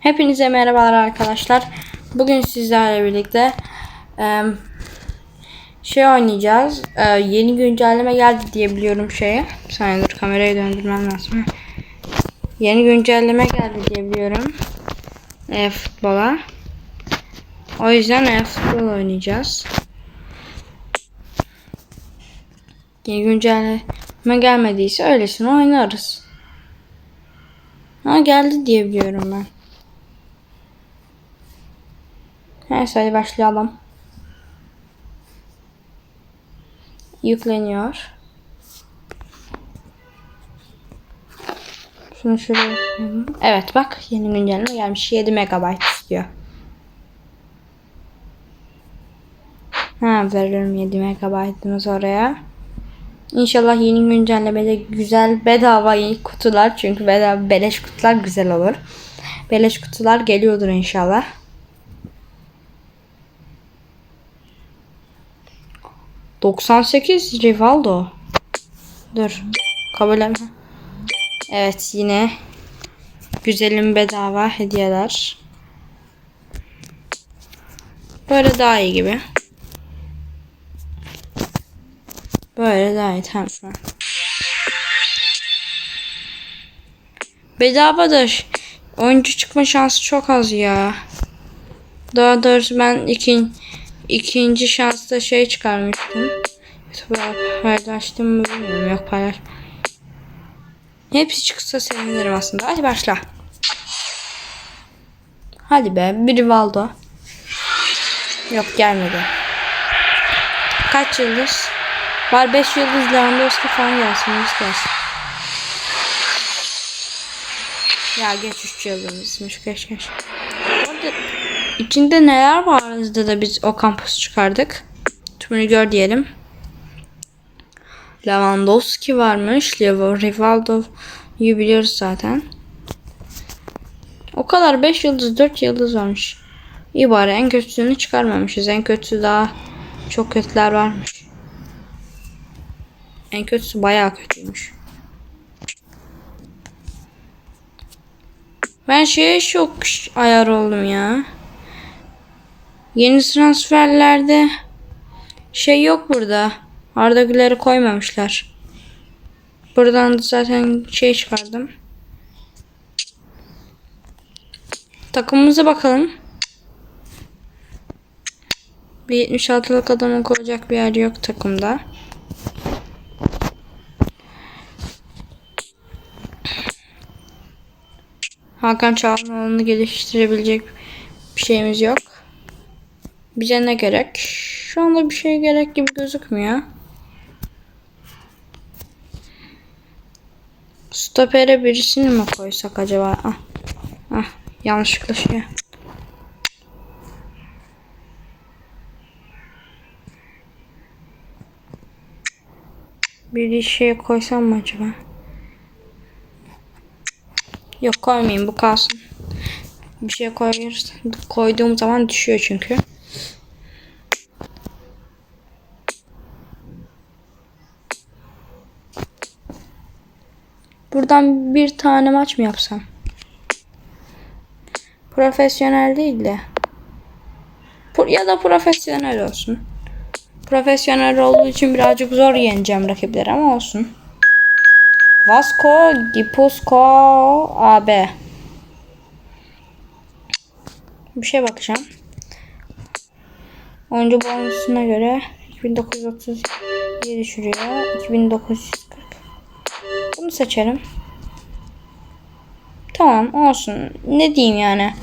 Hepinize merhabalar arkadaşlar. Bugün sizlerle birlikte şey oynayacağız. E, yeni güncelleme geldi diye biliyorum şeye. Bir dur kamerayı döndürmem lazım. Yeni güncelleme geldi diye biliyorum. E, futbola. O yüzden e, futbol oynayacağız. Yeni güncelleme gelmediyse öylesine oynarız. Ha geldi diye biliyorum ben. Neyse başlayalım. Yükleniyor. Şunu koyalım. Evet bak yeni güncelleme gelmiş. 7 MB istiyor. Ha veririm 7 MB'ımız oraya. İnşallah yeni güncellemede güzel bedava yeni kutular çünkü bedava beleş kutular güzel olur. Beleş kutular geliyordur inşallah. ...98 Rivaldo. Dur. Kabul etme. Evet yine... ...güzelim bedava hediyeler. Böyle daha iyi gibi. Böyle daha iyi tamam. Bedava da oyuncu çıkma şansı çok az ya. Daha doğrusu ben ikin, ikinci şansta şey çıkarmıştım. YouTube'a paylaştım mı bilmiyorum. Yok paylaş. Hepsi çıksa sevinirim aslında. Hadi başla. Hadi be. Bir Rivaldo. Yok gelmedi. Kaç yıldız? Var 5 yıldız Lewandowski falan gelsin. istersin. Ya geç 3 yıldızmış geç geç. İçinde neler vardı da biz o kampüs çıkardık. Tümünü gör diyelim. Lewandowski varmış. Rivaldo'yu biliyoruz zaten. O kadar 5 yıldız 4 yıldız varmış. İyi bari en kötüsünü çıkarmamışız. En kötüsü daha çok kötüler varmış. En kötüsü bayağı kötüymüş. Ben şeye çok ayar oldum ya. Yeni transferlerde şey yok burada. Arda Güler'i koymamışlar. Buradan da zaten şey çıkardım. Takımımıza bakalım. Bir 76'lık adamı koyacak bir yer yok takımda. Hakan Çalhanoğlu'nu geliştirebilecek bir şeyimiz yok. Bize ne gerek? Şu anda bir şey gerek gibi gözükmüyor. Stopere birisini mi koysak acaba? Ah, ah yanlışlıkla şey. Bir şey koysam mı acaba? Yok koymayayım bu kalsın. Bir şey koyuyoruz. Koyduğum zaman düşüyor çünkü. Buradan bir tane maç mı yapsam? Profesyonel değil de. Ya da profesyonel olsun. Profesyonel olduğu için birazcık zor yeneceğim rakipleri ama olsun. Vasco Gipuzko AB. Bir şey bakacağım. Oyuncu bonusuna göre 2937 şuraya 2940. Bunu seçelim. Tamam olsun. Ne diyeyim yani.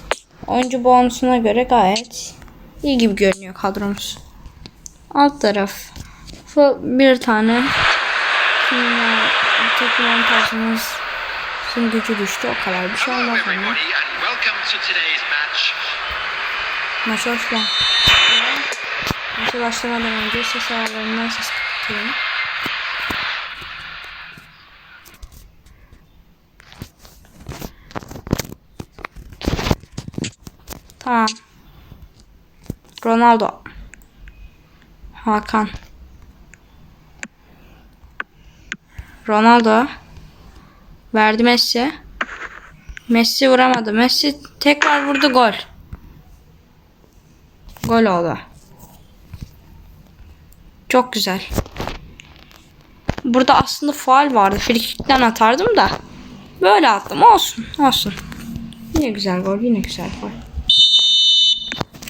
Oyuncu bonusuna göre gayet iyi gibi görünüyor kadromuz. Alt taraf bir tane takım personelimizin gücü düştü. O kadar bir şey olmaz ama. Maça hoş geldin. Maça başlamadan önce ses ayarlarından ses kapatayım. Tamam. Ronaldo. Hakan. Ronaldo. Verdi Messi. Messi vuramadı. Messi tekrar vurdu gol. Gol oldu. Çok güzel. Burada aslında faal vardı. Frikikten atardım da. Böyle attım. Olsun. Olsun. Yine güzel gol. Yine güzel gol.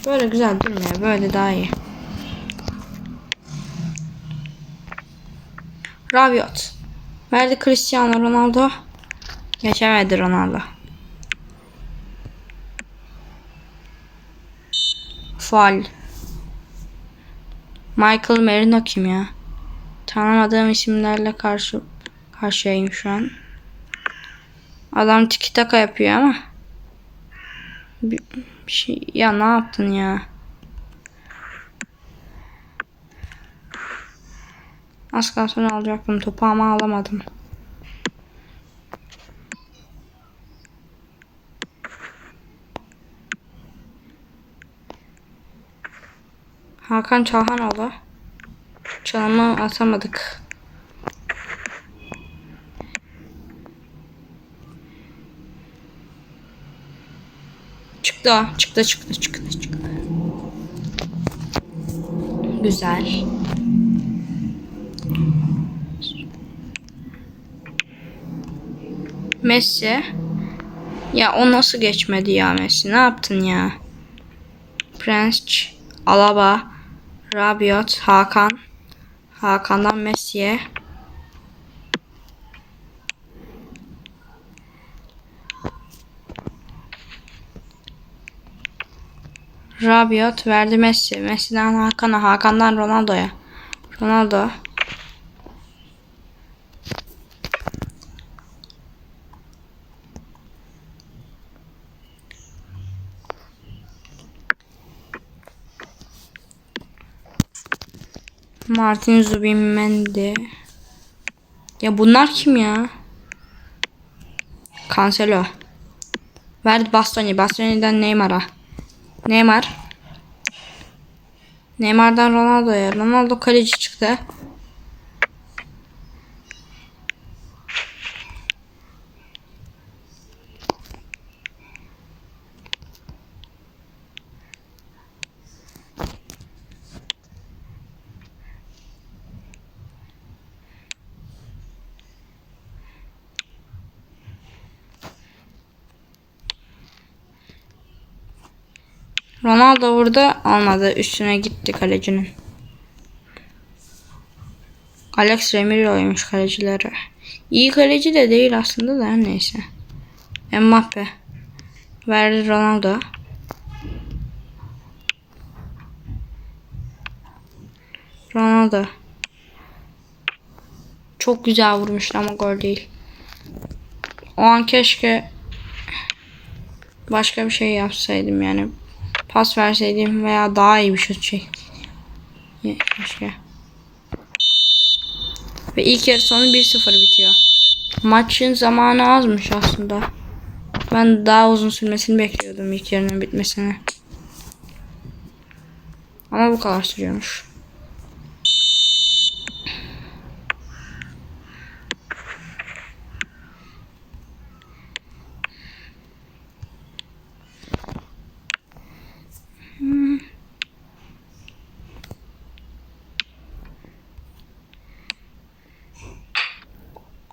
Böyle güzel durmuyor. Böyle daha iyi. Rabiot. Verdi Cristiano Ronaldo. Geçemedi Ronaldo. Faal. Michael Merino kim ya? Tanımadığım isimlerle karşı karşıyayım şu an. Adam tiki taka yapıyor ama. Bir, bir şey ya ne yaptın ya? Az kalsın alacaktım topu ama alamadım. Hakan Çalhanoğlu. Çalımı atamadık. Çıktı. Çıktı çıktı çıktı çıktı. Güzel. Messi. Ya o nasıl geçmedi ya Messi? Ne yaptın ya? Prince, Alaba, Rabiot, Hakan. Hakan'dan Messi'ye. Rabiot verdi Messi. Messi'den Hakan'a, Hakan'dan Ronaldo'ya. Ronaldo. Martin Zubimendi. Ya bunlar kim ya? Cancelo. Verdi Bastoni. Bastoni'den Neymar'a. Neymar. Neymar'dan Ronaldo'ya. Ronaldo kaleci çıktı. Ronaldo vurdu almadı. Üstüne gitti kalecinin. Alex Remiro'ymuş kalecileri. İyi kaleci de değil aslında da neyse. Mbappe. Verdi Ronaldo. Ronaldo. Çok güzel vurmuştu ama gol değil. O an keşke başka bir şey yapsaydım yani pas verseydim veya daha iyi bir şut çek. Keşke. Ve ilk yarı sonu 1-0 bitiyor. Maçın zamanı azmış aslında. Ben daha uzun sürmesini bekliyordum ilk yarının bitmesini. Ama bu kadar sürüyormuş.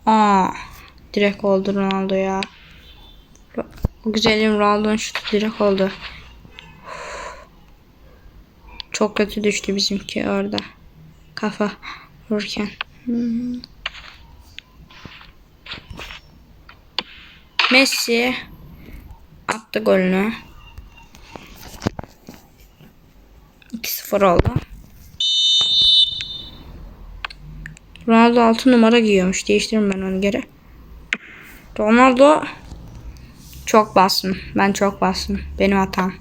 Aa, direkt oldu Ronaldo ya. O güzelim Ronaldo'nun şutu direkt oldu. Çok kötü düştü bizimki orada. Kafa vururken. Messi attı golünü. 2-0 oldu. Ronaldo 6 numara giyiyormuş. Değiştiririm ben onu geri. Ronaldo çok bastım. Ben çok bastım. Benim hatam.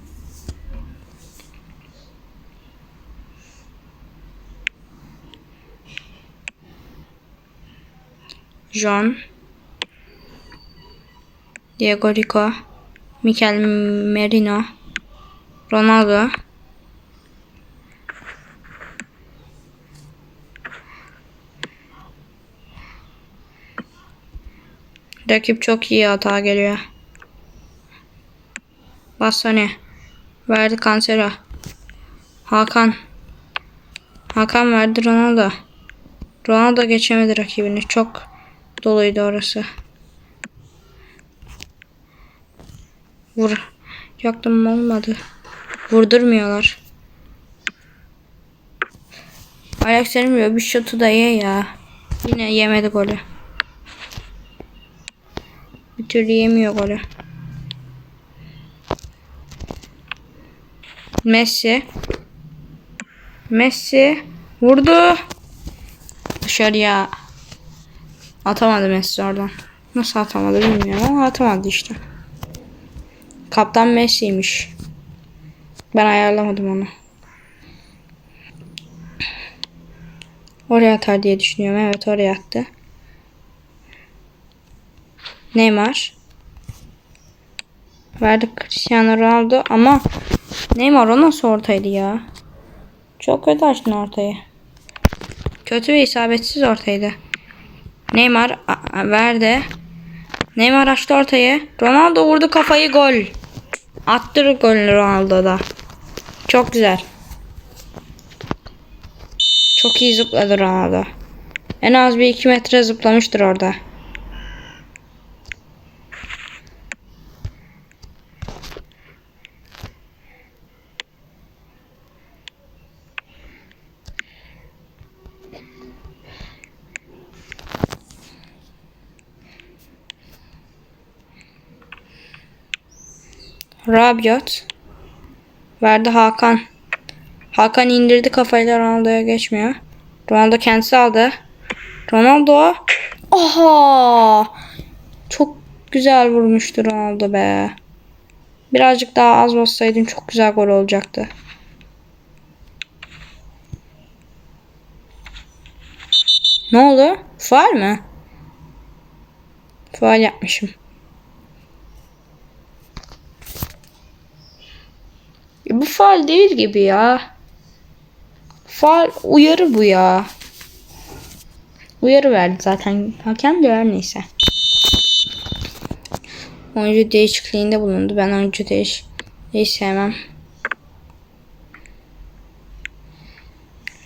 John Diego Rico Mikel Merino Ronaldo Rakip çok iyi hata geliyor. Bastoni. Verdi Cancelo. Hakan. Hakan verdi Ronaldo. Ronaldo geçemedi rakibini. Çok doluydu orası. Vur. Yaktım olmadı. Vurdurmuyorlar. Ayak vermiyor. Bir şutu da ye ya. Yine yemedi golü. Bir türlü yemiyor golü. Messi. Messi vurdu. Dışarıya. Atamadı Messi oradan. Nasıl atamadı bilmiyorum ama atamadı işte. Kaptan Messi'ymiş. Ben ayarlamadım onu. Oraya atar diye düşünüyorum. Evet oraya attı. Neymar. Verdik Cristiano Ronaldo ama Neymar o nasıl ortaydı ya? Çok kötü açtın ortayı. Kötü ve isabetsiz ortaydı. Neymar verdi. Neymar açtı ortayı. Ronaldo vurdu kafayı gol. Attı golünü Ronaldo da. Çok güzel. Çok iyi zıpladı Ronaldo. En az bir 2 metre zıplamıştır orada. Rabiot. Verdi Hakan. Hakan indirdi kafayla Ronaldo'ya geçmiyor. Ronaldo kendisi aldı. Ronaldo. Oha! Çok güzel vurmuştu Ronaldo be. Birazcık daha az bassaydın çok güzel gol olacaktı. Ne oldu? Faal mi? Faal yapmışım. Bu faal değil gibi ya. Faal uyarı bu ya. Uyarı verdi zaten. Hakem de her neyse. Oyuncu değişikliğinde bulundu. Ben oyuncu değişikliği sevmem.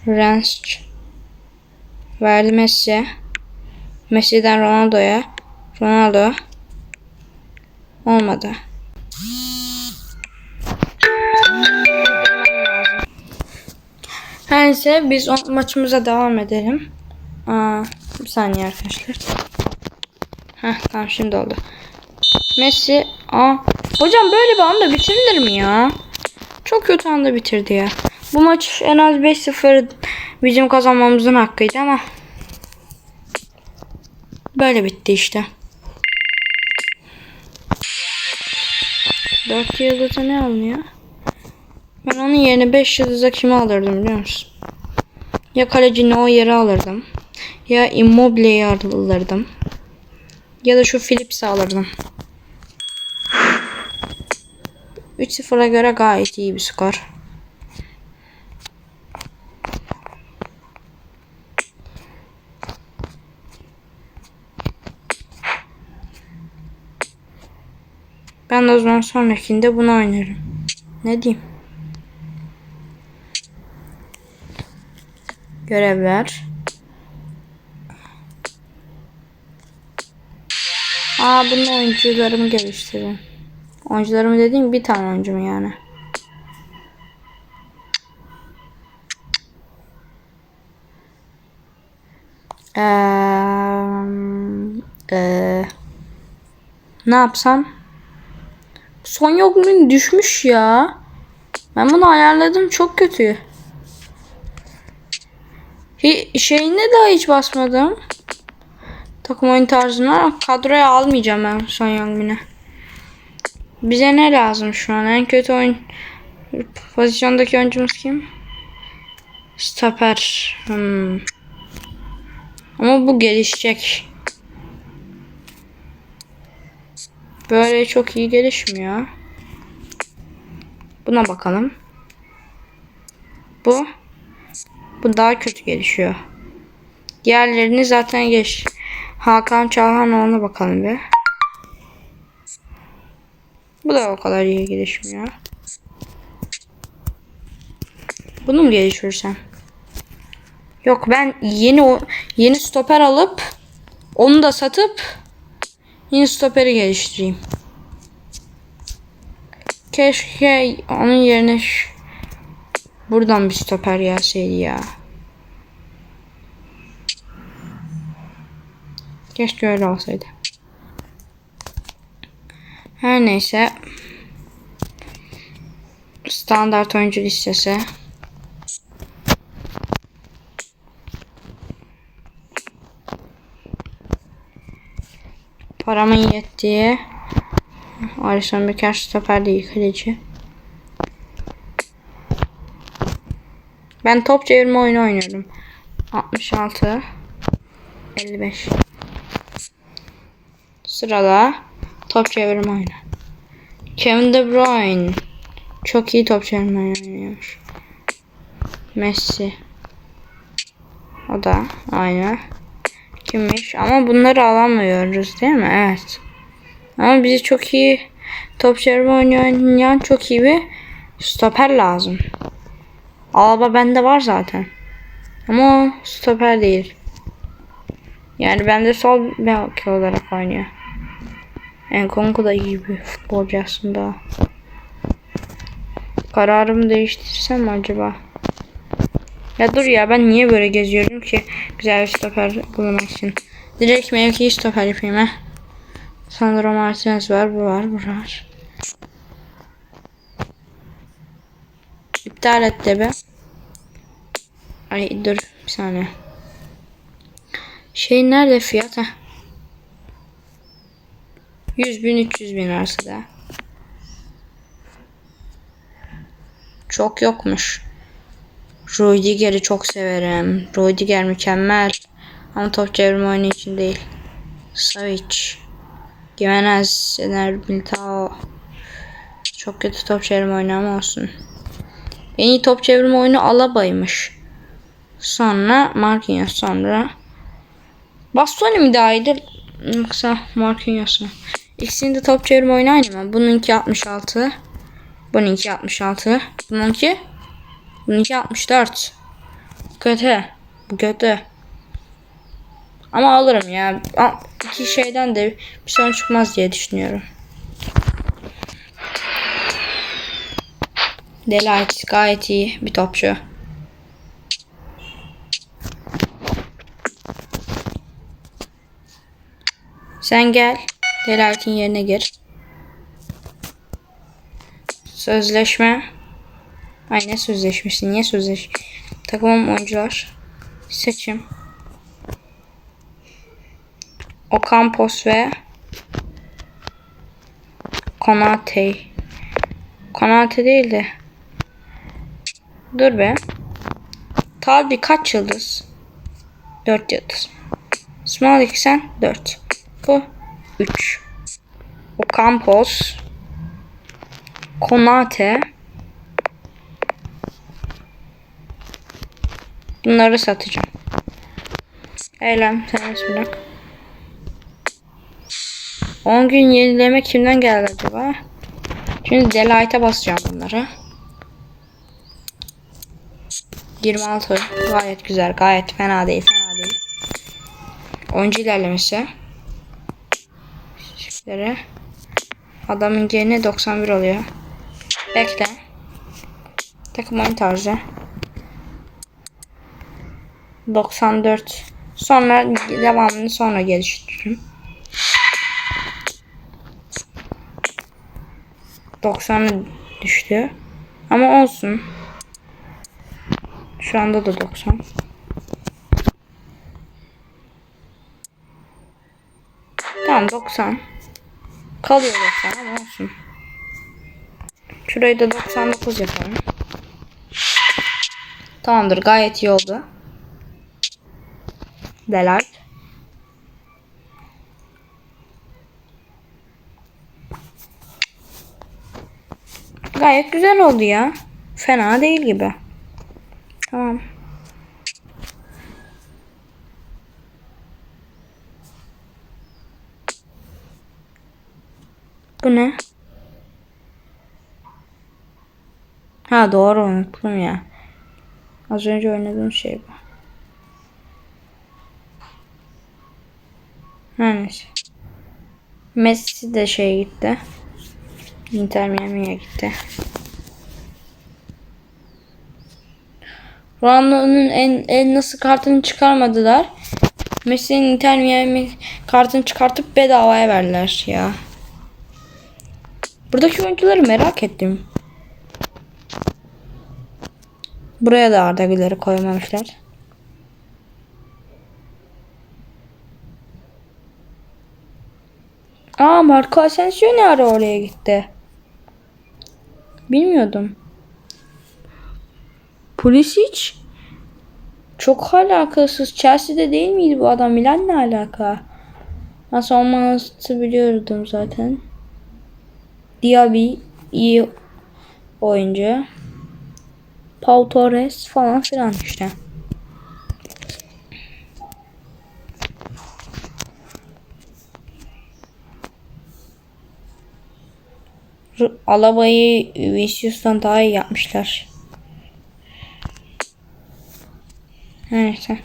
Rensch verdi Messi. Messi'den Ronaldo'ya. Ronaldo olmadı. Her neyse biz o maçımıza devam edelim. Aa, bir saniye arkadaşlar. Heh tamam şimdi oldu. Messi. Aa, hocam böyle bir anda bitirilir mi ya? Çok kötü anda bitirdi ya. Bu maç en az 5-0 bizim kazanmamızın hakkıydı ama böyle bitti işte. 4 yıldızda ne alınıyor? Ben onun yerine 5 yıldıza kimi alırdım biliyor musun? Ya kaleci o yeri alırdım. Ya Immobile'yi alırdım. Ya da şu Phillips'i alırdım. 3-0'a göre gayet iyi bir skor. Ben o zaman sonrakinde bunu oynarım. Ne diyeyim? Görevler. Aa bunun oyuncularımı geliştirin. Oyuncularımı dediğim bir tane oyuncu mu yani? Eee, eee, ne yapsam? Son yokluğun düşmüş ya. Ben bunu ayarladım çok kötü. Hi, şeyine daha hiç basmadım. Takım oyun tarzına kadroya almayacağım ben son yangını. Bize ne lazım şu an? En kötü oyun pozisyondaki oyuncumuz kim? Stoper. Hmm. Ama bu gelişecek. Böyle çok iyi gelişmiyor. Buna bakalım. Bu. Bu daha kötü gelişiyor. Diğerlerini zaten geç. Hakan Çalhanoğlu'na bakalım bir. Bu da o kadar iyi gelişmiyor. Bunu mu geliştirsem? Yok ben yeni yeni stoper alıp onu da satıp yeni stoperi geliştireyim. Keşke onun yerine buradan bir stoper gelseydi ya. Keşke öyle olsaydı. Her neyse. Standart oyuncu listesi. Paramın yettiği Alisson Becker stoper değil kaleci. Ben top çevirme oyunu oynuyorum. 66 55 Sırada top çevirme oyunu. Kevin De Bruyne çok iyi top çevirme oynuyormuş. Messi o da aynı. Kimmiş? Ama bunları alamıyoruz değil mi? Evet. Ama bize çok iyi top çevirme oynayan çok iyi bir stoper lazım. Alba bende var zaten. Ama o stoper değil. Yani bende sol bek olarak oynuyor. Enkonku da iyi bir futbolcu aslında. Kararımı değiştirsem acaba? Ya dur ya ben niye böyle geziyorum ki güzel bir stoper bulmak için. Direkt mevki stoper yapayım ha. Sandro Martinez var, bu var, bu var. İptal et de be. Ay dur bir saniye. Şey nerede fiyat ha? 100 bin 300 bin arasında. Çok yokmuş. Rudiger'i çok severim. Rudiger mükemmel. Ama top çevirme oyunu için değil. Savic. Gimenez. Ener Militao. Çok kötü top çevirme oyunu ama olsun. En iyi top çevirme oyunu Alaba'ymış. Sonra Marquinhos sonra Bastoni mi daha iyidir yoksa Marquinhos mu? İkisinin de top çevirme oyunu aynı mı? Bununki 66. Bununki 66. Bununki Bununki 64. Kötü. Bu kötü. Ama alırım ya. İki şeyden de bir sorun çıkmaz diye düşünüyorum. Delight gayet iyi bir topçu. Sen gel. Delight'in yerine gir. Sözleşme. Ay ne sözleşmesi? Niye sözleş? Takımım oyuncular. Seçim. Ocampos ve Konate. Konate değil de. Dur be. Talbi kaç yıldız? 4 yıldız. Smallik sen 4. Bu 3. Ocampos. Konate. Bunları satacağım. Eylem sen bırak. 10 gün yenileme kimden geldi acaba? Şimdi Delight'a basacağım bunları. 26 gayet güzel gayet fena değil fena değil. Oyuncu ilerlemesi. Şifre. Adamın geni 91 oluyor. Bekle. Takım oyun tarzı. 94. Sonra devamını sonra geliştiririm. 90'a düştü. Ama olsun. Şu anda da 90. Tamam 90. Kalıyor 90 ama olsun. Şurayı da 99 yapalım. Tamamdır gayet iyi oldu. Delart. Gayet güzel oldu ya. Fena değil gibi. Tamam. Bu ne? Ha doğru unuttum ya. Az önce oynadığım şey bu. Her neyse. Messi de şeye gitti. Inter Miami'ye gitti. Ronaldo'nun en, en nasıl kartını çıkarmadılar. Messi'nin Inter Miami kartını çıkartıp bedavaya verdiler ya. Buradaki oyuncuları merak ettim. Buraya da Arda Güler'i koymamışlar. Aa Marco Asensio ne ara oraya gitti? Bilmiyordum. Pulisic çok alakasız. Chelsea'de değil miydi bu adam? Milan ne alaka? Nasıl olması biliyordum zaten. Diaby iyi oyuncu. Paul Torres falan filan işte. Alaba'yı Vinicius'tan daha iyi yapmışlar. Neyse.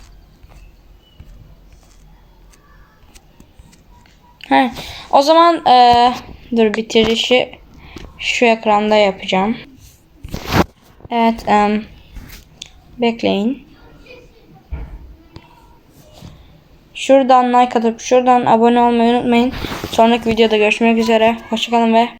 He, o zaman eee, dur bitirişi şu ekranda yapacağım. Evet, em, bekleyin. Şuradan like atıp şuradan abone olmayı unutmayın. Sonraki videoda görüşmek üzere. Hoşçakalın ve